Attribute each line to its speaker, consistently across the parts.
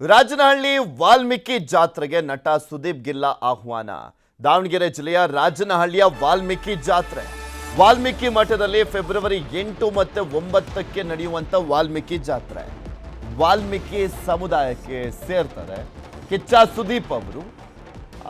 Speaker 1: ರಾಜನಹಳ್ಳಿ ವಾಲ್ಮೀಕಿ ಜಾತ್ರೆಗೆ ನಟ ಸುದೀಪ್ ಗಿಲ್ಲ ಆಹ್ವಾನ. ದಾವಣಗೆರೆ ಜಿಲ್ಲೆಯ ರಾಜನಹಳ್ಳಿಯ ವಾಲ್ಮೀಕಿ ಜಾತ್ರೆ. ವಾಲ್ಮೀಕಿ ಮಠದಲ್ಲಿ ಫೆಬ್ರವರಿ ಎಂಟು ಮತ್ತೆ ಒಂಬತ್ತಕ್ಕೆ ನಡೆಯುವಂತ ವಾಲ್ಮೀಕಿ ಜಾತ್ರೆ. ವಾಲ್ಮೀಕಿ ಸಮುದಾಯಕ್ಕೆ ಸೇರ್ತಾರೆ ಕಿಚ್ಚ ಸುದೀಪ್ ಅವರು.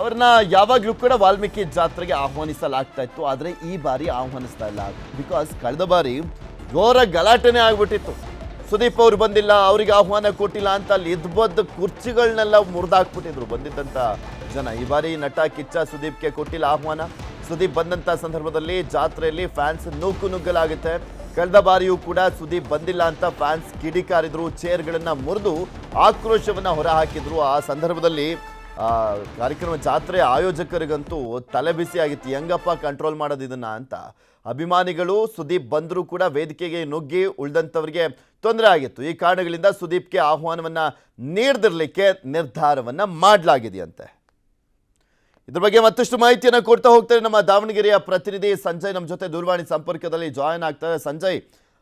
Speaker 1: ಅವ್ರನ್ನ ಯಾವಾಗಲೂ ಕೂಡ ವಾಲ್ಮೀಕಿ ಜಾತ್ರೆಗೆ ಆಹ್ವಾನಿಸಲಾಗ್ತಾ ಇತ್ತು, ಆದರೆ ಈ ಬಾರಿ ಆಹ್ವಾನಿಸ್ತಾ ಇಲ್ಲ. ಬಿಕಾಸ್ ಕಳೆದ ಬಾರಿ ಜೋರ ಗಲಾಟೆನೇ ಆಗ್ಬಿಟ್ಟಿತ್ತು. ಸುದೀಪ್ ಅವರು ಬಂದಿಲ್ಲ, ಅವರಿಗೆ ಆಹ್ವಾನ ಕೊಟ್ಟಿಲ್ಲ ಅಂತ ಅಲ್ಲಿ ಇದ್ಬದ್ದ ಕುರ್ಚಿಗಳನ್ನೆಲ್ಲ ಮುರಿದಾಕ್ಬಿಟ್ಟಿದ್ರು ಬಂದಿದ್ದಂಥ ಜನ. ಈ ಬಾರಿ ನಟ ಕಿಚ್ಚ ಸುದೀಪ್ಗೆ ಕೊಟ್ಟಿಲ್ಲ ಆಹ್ವಾನ. ಸುದೀಪ್ ಬಂದಂಥ ಸಂದರ್ಭದಲ್ಲಿ ಜಾತ್ರೆಯಲ್ಲಿ ಫ್ಯಾನ್ಸ್ ನೂಕು ನುಗ್ಗಲಾಗುತ್ತೆ. ಕಳೆದ ಬಾರಿಯೂ ಕೂಡ ಸುದೀಪ್ ಬಂದಿಲ್ಲ ಅಂತ ಫ್ಯಾನ್ಸ್ ಕಿಡಿಕಾರಿದ್ರು ಚೇರ್ಗಳನ್ನು ಮುರಿದು ಆಕ್ರೋಶವನ್ನು ಹೊರಹಾಕಿದ್ರು. ಆ ಸಂದರ್ಭದಲ್ಲಿ ಕಾರ್ಯಕ್ರಮ ಜಾತ್ರೆ ಆಯೋಜಕರಿಗಂತೂ ತಲೆ ಬಿಸಿ ಆಗಿತ್ತು ಹೆಂಗಪ್ಪ ಕಂಟ್ರೋಲ್ ಮಾಡೋದು ಇದನ್ನ ಅಂತ. ಅಭಿಮಾನಿಗಳು ಸುದೀಪ್ ಬಂದರೂ ಕೂಡ ವೇದಿಕೆಗೆ ನುಗ್ಗಿ ಉಳ್ದಂಥವ್ರಿಗೆ ತೊಂದರೆ ಆಗಿತ್ತು. ಈ ಕಾರಣಗಳಿಂದ ಸುದೀಪ್ಗೆ ಆಹ್ವಾನವನ್ನ ನೀಡದಿರಲಿಕ್ಕೆ ನಿರ್ಧಾರವನ್ನ ಮಾಡಲಾಗಿದೆಯಂತೆ. ಇದ್ರ ಬಗ್ಗೆ ಮತ್ತಷ್ಟು ಮಾಹಿತಿಯನ್ನು ಕೊಡ್ತಾ ಹೋಗ್ತಾರೆ ನಮ್ಮ ದಾವಣಗೆರೆಯ ಪ್ರತಿನಿಧಿ ಸಂಜಯ್. ನಮ್ಮ ಜೊತೆ ದೂರವಾಣಿ ಸಂಪರ್ಕದಲ್ಲಿ ಜಾಯಿನ್ ಆಗ್ತಾರೆ. ಸಂಜಯ್,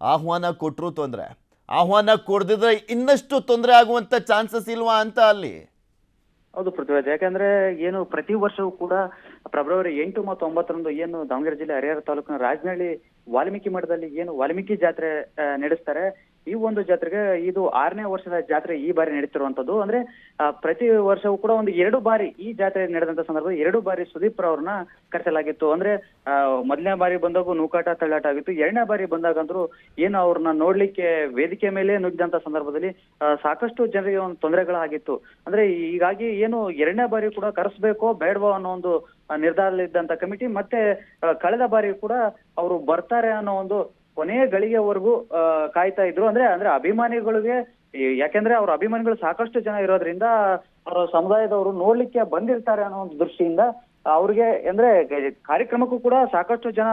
Speaker 1: ಆಹ್ವಾನ ಕೊಟ್ಟರು ತೊಂದರೆ. ಆಹ್ವಾನ ಕೊಡದಿದ್ರೆ ಇನ್ನಷ್ಟು ತೊಂದರೆ ಆಗುವಂತ ಚಾನ್ಸಸ್ ಇಲ್ವಾ ಅಂತ ಅಲ್ಲಿ?
Speaker 2: ಹೌದು ಪೃಥ್ವಿರಾಜ್ ಯಾಕಂದ್ರೆ ಏನು ಪ್ರತಿ ವರ್ಷವೂ ಕೂಡ ಫೆಬ್ರವರಿ ಎಂಟು ಮತ್ತು ಒಂಬತ್ತರಂದು ಏನು ದಾವಣಗೆರೆ ಜಿಲ್ಲೆ ಹರಿಹರ ತಾಲೂಕಿನ ರಾಜನಹಳ್ಳಿ ವಾಲ್ಮೀಕಿ ಮಠದಲ್ಲಿ ಏನು ವಾಲ್ಮೀಕಿ ಜಾತ್ರೆ ನಡೆಸ್ತಾರೆ. ಈ ಒಂದು ಜಾತ್ರೆಗೆ ಇದು ಆರನೇ ವರ್ಷದ ಜಾತ್ರೆ ಈ ಬಾರಿ ನಡೀತಿರುವಂತದ್ದು. ಅಂದ್ರೆ ಪ್ರತಿ ವರ್ಷವೂ ಕೂಡ ಒಂದು ಎರಡು ಬಾರಿ ಈ ಜಾತ್ರೆ ನಡೆದಂತ ಸಂದರ್ಭದಲ್ಲಿ ಎರಡು ಬಾರಿ ಸುದೀಪ್ ಅವ್ರನ್ನ ಕರೆಸಲಾಗಿತ್ತು. ಅಂದ್ರೆ ಮೊದಲನೇ ಬಾರಿ ಬಂದಾಗ ನೂಕಾಟ, ತಳ್ಳಾಟ ಆಗಿತ್ತು. ಎರಡನೇ ಬಾರಿ ಬಂದಾಗಂದ್ರೂ ಏನು ಅವ್ರನ್ನ ನೋಡ್ಲಿಕ್ಕೆ ವೇದಿಕೆ ಮೇಲೆ ನುಗ್ಗಿದಂತ ಸಂದರ್ಭದಲ್ಲಿ ಸಾಕಷ್ಟು ಜನರಿಗೆ ಒಂದು ತೊಂದರೆಗಳಾಗಿತ್ತು. ಅಂದ್ರೆ, ಹೀಗಾಗಿ ಏನು ಎರಡನೇ ಬಾರಿ ಕೂಡ ಕರೆಸ್ಬೇಕೋ ಬೇಡವೋ ಅನ್ನೋ ಒಂದು ನಿರ್ಧಾರದಲ್ಲಿದ್ದಂತ ಕಮಿಟಿ, ಮತ್ತೆ ಕಳೆದ ಬಾರಿ ಕೂಡ ಅವರು ಬರ್ತಾರೆ ಅನ್ನೋ ಒಂದು ಕೊನೆಯ ಗಳಿಗೆವರೆಗೂ ಕಾಯ್ತಾ ಇದ್ರು. ಅಂದ್ರೆ ಅಂದ್ರೆ ಅಭಿಮಾನಿಗಳಿಗೆ ಯಾಕೆಂದ್ರೆ ಅವ್ರ ಅಭಿಮಾನಿಗಳು ಸಾಕಷ್ಟು ಜನ ಇರೋದ್ರಿಂದ ಅವರ ಸಮುದಾಯದವರು ನೋಡ್ಲಿಕ್ಕೆ ಬಂದಿರ್ತಾರೆ ಅನ್ನೋ ಒಂದು ದೃಷ್ಟಿಯಿಂದ ಅವ್ರಿಗೆ, ಅಂದ್ರೆ ಕಾರ್ಯಕ್ರಮಕ್ಕೂ ಕೂಡ ಸಾಕಷ್ಟು ಜನ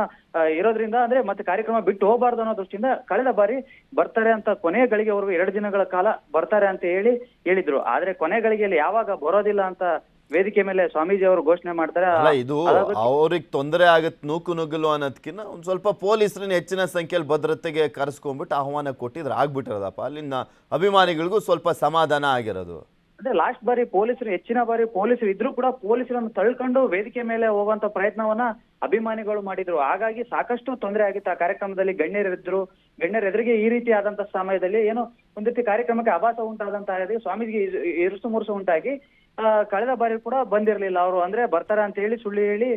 Speaker 2: ಇರೋದ್ರಿಂದ, ಅಂದ್ರೆ, ಮತ್ತೆ ಕಾರ್ಯಕ್ರಮ ಬಿಟ್ಟು ಹೋಗಬಾರ್ದು ಅನ್ನೋ ದೃಷ್ಟಿಯಿಂದ ಕಳೆದ ಬಾರಿ ಬರ್ತಾರೆ ಅಂತ ಕೊನೆಯ ಗಳಿಗೆವರೆಗೂ ಎರಡು ದಿನಗಳ ಕಾಲ ಬರ್ತಾರೆ ಅಂತ ಹೇಳಿ ಹೇಳಿದ್ರು. ಆದ್ರೆ ಕೊನೆ ಗಳಿಗೆಯಲ್ಲಿ ಯಾವಾಗ ಬರೋದಿಲ್ಲ ಅಂತ ವೇದಿಕೆ ಮೇಲೆ ಸ್ವಾಮೀಜಿ ಅವರು ಘೋಷಣೆ ಮಾಡ್ತಾರೆ.
Speaker 1: ಅಲ್ಲ ಇದು ಅವ್ರಿಗೆ ತೊಂದರೆ ಆಗುತ್ತೆ ನೂಕು ನುಗ್ಗಲು ಅನ್ನೋದಕ್ಕಿಂತ ಒಂದು ಸ್ವಲ್ಪ ಪೊಲೀಸರನ್ನ ಹೆಚ್ಚಿನ ಸಂಖ್ಯೆಯಲ್ಲಿ ಭದ್ರತೆಗೆ ಕರೆಸ್ಕೊಂಡ್ಬಿಟ್ಟು ಆಹ್ವಾನ ಕೊಟ್ಟಿದ್ರೆ ಆಗ್ಬಿಟ್ಟಿರೋದಪ್ಪ. ಅಲ್ಲಿನ ಅಭಿಮಾನಿಗಳಿಗೂ ಸ್ವಲ್ಪ ಸಮಾಧಾನ ಆಗಿರೋದು.
Speaker 2: ಅದೇ ಲಾಸ್ಟ್ ಬಾರಿ ಪೊಲೀಸರು ಹೆಚ್ಚಿನ ಬಾರಿ ಪೊಲೀಸರು ಇದ್ರು ಕೂಡ ಪೊಲೀಸರನ್ನು ತಳ್ಕೊಂಡು ವೇದಿಕೆ ಮೇಲೆ ಹೋಗುವಂತ ಪ್ರಯತ್ನವನ್ನ ಅಭಿಮಾನಿಗಳು ಮಾಡಿದ್ರು. ಹಾಗಾಗಿ ಸಾಕಷ್ಟು ತೊಂದರೆ ಆಗಿತ್ತು ಆ ಕಾರ್ಯಕ್ರಮದಲ್ಲಿ. ಗಣ್ಯರಿದ್ರು ಗಣ್ಯರ ಎದುರಿಗೆ ಈ ರೀತಿ ಆದಂತ ಸಮಯದಲ್ಲಿ ಏನೋ ಒಂದ್ ರೀತಿ ಕಾರ್ಯಕ್ರಮಕ್ಕೆ ಅಭಾಸ ಉಂಟಾದಂತ ಸ್ವಾಮೀಜಿಗೆ ಇರು- ಇರುಸು ಮುರುಸು ಉಂಟಾಗಿ ಆ, ಕಳೆದ ಬಾರಿ ಕೂಡ ಬಂದಿರ್ಲಿಲ್ಲ ಅವರು. ಅಂದ್ರೆ ಬರ್ತಾರ ಅಂತ ಹೇಳಿ ಸುಳ್ಳು ಹೇಳಿ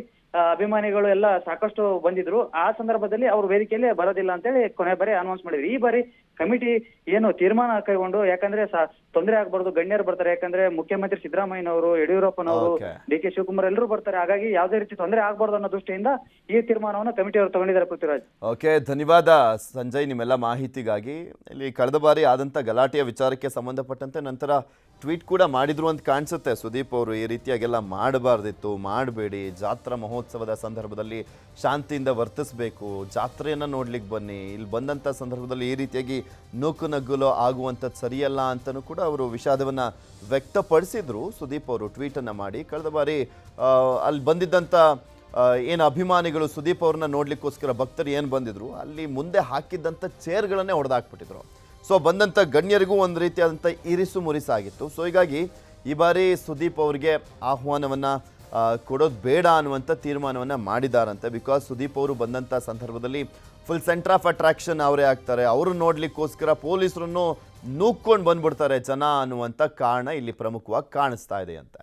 Speaker 2: ಅಭಿಮಾನಿಗಳು ಎಲ್ಲ ಸಾಕಷ್ಟು ಬಂದಿದ್ರು. ಆ ಸಂದರ್ಭದಲ್ಲಿ ಅವರು ವೇದಿಕೆಯಲ್ಲಿ ಬರೋದಿಲ್ಲ ಅಂತ ಹೇಳಿ ಕೊನೆ ಬಾರಿ ಅನೌನ್ಸ್ ಮಾಡಿದ್ರು. ಈ ಬಾರಿ ಕಮಿಟಿ ಏನು ತೀರ್ಮಾನ ಕೈಗೊಂಡು ಯಾಕಂದ್ರೆ ತೊಂದರೆ ಆಗ್ಬಾರ್ದು ಗಣ್ಯರು ಬರ್ತಾರೆ. ಯಾಕಂದ್ರೆ ಮುಖ್ಯಮಂತ್ರಿ ಸಿದ್ದರಾಮಯ್ಯನವರು ಯಡಿಯೂರಪ್ಪನವರು. ಡಿ ಕೆ ಶಿವಕುಮಾರ್ ಎಲ್ಲರೂ ಬರ್ತಾರೆ. ಹಾಗಾಗಿ ಯಾವುದೇ ರೀತಿ ತೊಂದರೆ ಆಗ್ಬಾರ್ದು ಅನ್ನೋ ದೃಷ್ಟಿಯಿಂದ ಈ ತೀರ್ಮಾನವನ್ನು ಕಮಿಟಿ ಅವರು ತಗೊಂಡಿದ್ದಾರೆ ಪೃಥ್ವಿರಾಜ್.
Speaker 1: ಓಕೆ, ಧನ್ಯವಾದ ಸಂಜಯ್ ನಿಮ್ಮೆಲ್ಲ ಮಾಹಿತಿಗಾಗಿ. ಇಲ್ಲಿ ಕಳೆದ ಬಾರಿ ಆದಂಥ ಗಲಾಟೆಯ ವಿಚಾರಕ್ಕೆ ಸಂಬಂಧಪಟ್ಟಂತೆ ನಂತರ ಟ್ವೀಟ್ ಕೂಡ ಮಾಡಿದ್ರು ಅಂತ ಕಾಣಿಸುತ್ತೆ. ಸುದೀಪ್ ಅವರು ಈ ರೀತಿಯಾಗೆಲ್ಲ ಮಾಡಬಾರ್ದಿತ್ತು, ಮಾಡಬೇಡಿ, ಜಾತ್ರಾ ಮಹೋತ್ಸವದ ಸಂದರ್ಭದಲ್ಲಿ ಶಾಂತಿಯಿಂದ ವರ್ತಿಸಬೇಕು, ಜಾತ್ರೆಯನ್ನು ನೋಡ್ಲಿಕ್ಕೆ ಬನ್ನಿ, ಇಲ್ಲಿ ಬಂದಂಥ ಸಂದರ್ಭದಲ್ಲಿ ಈ ರೀತಿಯಾಗಿ ನೂಕು ನಗ್ಗುಲು ಆಗುವಂಥದ್ದು ಸರಿಯಲ್ಲ ಅಂತಲೂ ಕೂಡ ಅವರು ವಿಷಾದವನ್ನು ವ್ಯಕ್ತಪಡಿಸಿದ್ರು. ಸುದೀಪ್ ಅವರು ಟ್ವೀಟನ್ನು ಮಾಡಿ ಕಳೆದ ಬಾರಿ ಅಲ್ಲಿ ಬಂದಿದ್ದಂಥ ಏನು ಅಭಿಮಾನಿಗಳು ಸುದೀಪ್ ಅವ್ರನ್ನ ನೋಡಲಿಕ್ಕೋಸ್ಕರ ಭಕ್ತರು ಏನು ಬಂದಿದ್ರು, ಅಲ್ಲಿ ಮುಂದೆ ಹಾಕಿದ್ದಂಥ ಚೇರ್ಗಳನ್ನೇ ಹೊಡೆದಾಕ್ಬಿಟ್ಟಿದ್ರು ಸೊ ಬಂದಂಥ ಗಣ್ಯರಿಗೂ ಒಂದು ರೀತಿಯಾದಂಥ ಇರಿಸು ಮುರಿಸಾಗಿತ್ತು. ಸೊ ಹೀಗಾಗಿ ಈ ಬಾರಿ ಸುದೀಪ್ ಅವ್ರಿಗೆ ಆಹ್ವಾನವನ್ನು ಕೊಡೋದು ಬೇಡ ಅನ್ನುವಂಥ ತೀರ್ಮಾನವನ್ನು ಮಾಡಿದಾರಂತೆ. ಬಿಕಾಸ್ ಸುದೀಪ್ ಅವರು ಬಂದಂಥ ಸಂದರ್ಭದಲ್ಲಿ ಫುಲ್ ಸೆಂಟರ್ ಆಫ್ ಅಟ್ರಾಕ್ಷನ್ ಅವರೇ ಆಗ್ತಾರೆ. ಅವರು ನೋಡಲಿಕ್ಕೋಸ್ಕರ ಪೊಲೀಸರನ್ನು ನೂಕ್ಕೊಂಡು ಬಂದ್ಬಿಡ್ತಾರೆ ಜನ ಅನ್ನುವಂಥ ಕಾರಣ ಇಲ್ಲಿ ಪ್ರಮುಖವಾಗಿ ಕಾಣಿಸ್ತಾ ಇದೆ ಅಂತೆ.